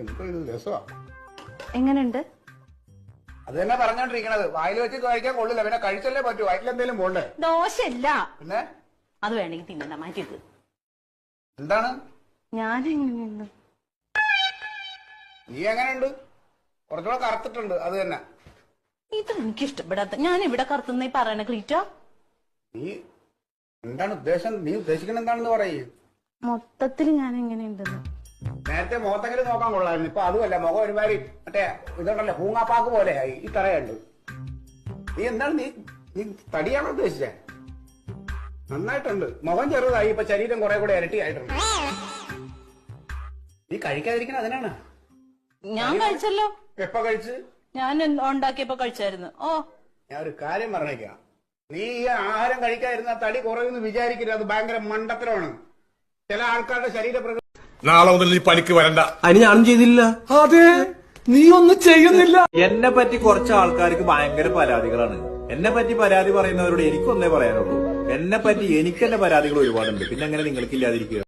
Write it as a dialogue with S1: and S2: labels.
S1: എന്തോ ഇത് രസമാ
S2: എങ്ങനെയുണ്ട്
S1: അത് തന്നെ പറഞ്ഞോണ്ടിരിക്കണത്? വായിൽ വെച്ച് കഴിക്കാൻ കൊള്ളില്ല. പിന്നെ കഴിച്ചല്ലേ പറ്റൂ. വയറ്റിലെന്തേലും പോണ്ടേ?
S2: ദോശല്ല
S1: പിന്നെ?
S2: അത് വേണമെങ്കിൽ തിന്നണ്ട. മാറ്റിയത്
S1: എന്താണ്?
S2: ഞാൻ
S1: നീ എങ്ങനെയുണ്ട്? കുറച്ചുകൂടെ കറുത്തിട്ടുണ്ട്. അത് തന്നെ.
S2: ഇത് എനിക്ക് ഇഷ്ടപ്പെടാത്ത ഞാൻ ഇവിടെ കറുത്തുന്ന പറയണ ക്ലീറ്റോ?
S1: നീ എന്താണ് ഉദ്ദേശം നീ ഉദ്ദേശിക്കണെന്താണെന്ന് എന്താണെന്ന് പറയേ.
S2: മൊത്തത്തിൽ ഞാൻ എങ്ങനെയുണ്ടെന്ന്
S1: നേരത്തെ മുഖത്തെങ്കിലും നോക്കാൻ കൊള്ളായിരുന്നു. ഇപ്പൊ അതുമല്ല മുഖം ഒരുമാതിരി മറ്റേ ഇതുണ്ടല്ലോ പൂങ്ങാപ്പാക്ക് പോലെ ആയി. ഈ തറയുണ്ട്. നീ എന്താണ് നീ നീ തടിയാണോ ഉദ്ദേശിച്ചേ? നന്നായിട്ടുണ്ട്. മുഖം ചെറുതായി ഇപ്പൊ ശരീരം കുറെ കൂടെ ഇരട്ടി ആയിട്ടുണ്ട്. നീ കഴിക്കാതിരിക്കണ അതിനാണ്.
S2: ഞാൻ കഴിച്ചല്ലോ.
S1: എപ്പ കഴിച്ച്?
S2: ഞാൻ ഉണ്ടാക്കിയപ്പോ കഴിച്ചായിരുന്നു. ഓ.
S1: ഞാൻ ഒരു കാര്യം പറഞ്ഞേക്കാം. നീ ഈ ആഹാരം കഴിക്കാതിരുന്ന തടി കുറയുമെന്ന് വിചാരിക്കരുത്. അത് ഭയങ്കര മണ്ടത്തരമാണ്. ചില ആൾക്കാരുടെ ശരീര പ്രകൃതി
S3: നാളെ മുതൽ നീ പണിക്ക് വരണ്ട.
S4: അതിന് ഞാനും ചെയ്തില്ല.
S5: അതെ നീ ഒന്നും ചെയ്യുന്നില്ല.
S4: എന്നെ പറ്റി കുറച്ച് ആൾക്കാർക്ക് ഭയങ്കര പരാതികളാണ്. എന്നെ പറ്റി പരാതി പറയുന്നവരോട് എനിക്കൊന്നേ പറയാനുള്ളൂ. എന്നെ പറ്റി എനിക്ക് തന്നെ പരാതികൾ ഒരുപാടുണ്ട്. പിന്നെ നിങ്ങൾക്ക് നിങ്ങൾക്കില്ലാതിരിക്കുക.